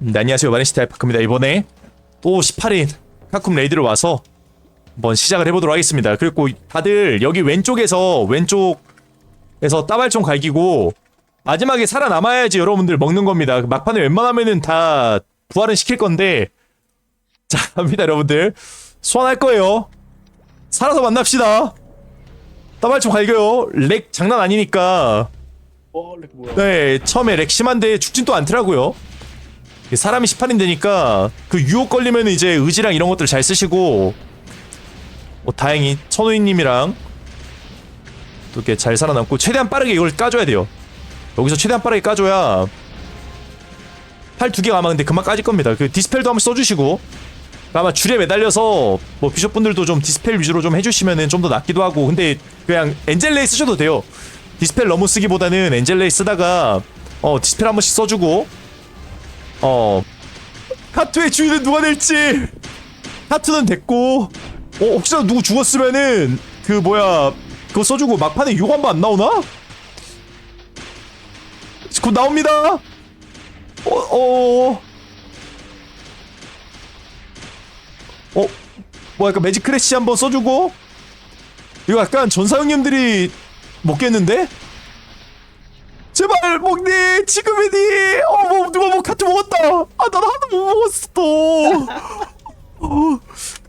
네, 안녕하세요. 마네시티 알파크입니다. 이번에 또 18인 카쿰 레이드를 와서 한번 시작을 해보도록 하겠습니다. 그리고 다들 여기 왼쪽에서 왼쪽에서 따발 좀 갈기고 마지막에 살아남아야지 여러분들 먹는 겁니다. 막판에 웬만하면은 다 부활은 시킬 건데. 자 갑니다 여러분들. 소환할 거예요. 살아서 만납시다. 따발 좀 갈겨요. 렉 장난 아니니까. 어? 네, 처음에 렉 심한데 죽진 또 않더라고요. 사람이 18인데니까 그 유혹 걸리면 이제 의지랑 이런 것들 잘 쓰시고 뭐 다행히 천우희님이랑 또 이렇게 잘 살아남고 최대한 빠르게 이걸 까줘야 돼요. 여기서 최대한 빠르게 까줘야 팔 두 개가 아마 근데 금방 까질 겁니다. 그 디스펠도 한번 써주시고 아마 줄에 매달려서 뭐 비숍분들도 좀 디스펠 위주로 좀 해주시면은 좀 더 낫기도 하고 근데 그냥 엔젤레이 쓰셔도 돼요. 디스펠 너무 쓰기보다는 엔젤레이 쓰다가 어 디스펠 한 번씩 써주고 어 카투의 주인은 누가 될지 카투는 됐고 어 혹시나 누구 죽었으면은 그 뭐야 그거 써주고 막판에 욕 한 번 안 나오나? 곧 나옵니다. 어 어. 어, 뭐 약간 매직 크래시 한번 써주고 이거 약간 전사 형님들이 먹겠는데? 제발 먹니 지금이니 어뭐 누가 뭐 카트 먹었다 아 난 하나도 못 먹었어 어,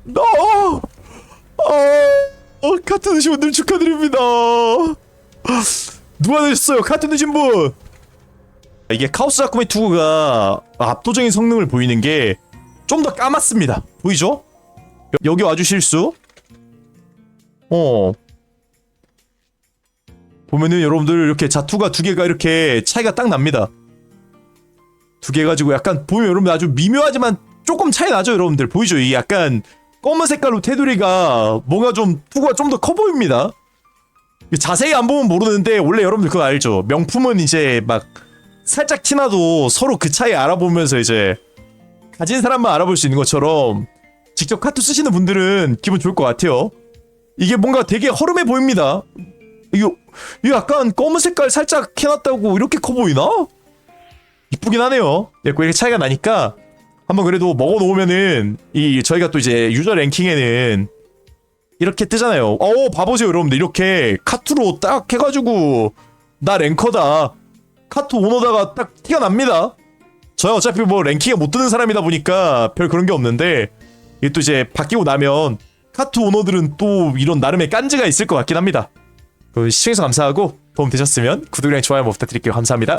나 어, 어, 카트 드신 분들 축하드립니다 누가 드셨어요 카트 드신 분 이게 카오스 자쿠메 투구가 압도적인 성능을 보이는 게 좀 더 까맣습니다 보이죠? 여- 여기 와주실 수 어. 보면은 여러분들 이렇게 자투가 두 개가 이렇게 차이가 딱 납니다. 두 개 가지고 약간 보면 여러분 아주 미묘하지만 조금 차이 나죠 여러분들 보이죠? 이 약간 검은 색깔로 테두리가 뭔가 좀 투가 좀 더 커 보입니다. 자세히 안 보면 모르는데 원래 여러분들 그거 알죠? 명품은 이제 막 살짝 티나도 서로 그 차이 알아보면서 이제 가진 사람만 알아볼 수 있는 것처럼 직접 카투 쓰시는 분들은 기분 좋을 것 같아요. 이게 뭔가 되게 허름해 보입니다. 이거, 이거 약간 검은 색깔 살짝 해놨다고 이렇게 커 보이나? 이쁘긴 하네요. 예, 이렇게 차이가 나니까 한번 그래도 먹어 놓으면은 이 저희가 또 이제 유저 랭킹에는 이렇게 뜨잖아요. 어, 봐보세요, 여러분들. 이렇게 카투로 딱 해가지고 나 랭커다. 카투 오너다가 딱 티가 납니다. 저희 어차피 뭐 랭킹에 못 드는 사람이다 보니까 별 그런 게 없는데 이게 또 이제 바뀌고 나면 카투 오너들은 또 이런 나름의 깐지가 있을 것 같긴 합니다. 그 시청해주셔서 감사하고 도움 되셨으면 구독이랑 좋아요 뭐 부탁드릴게요. 감사합니다.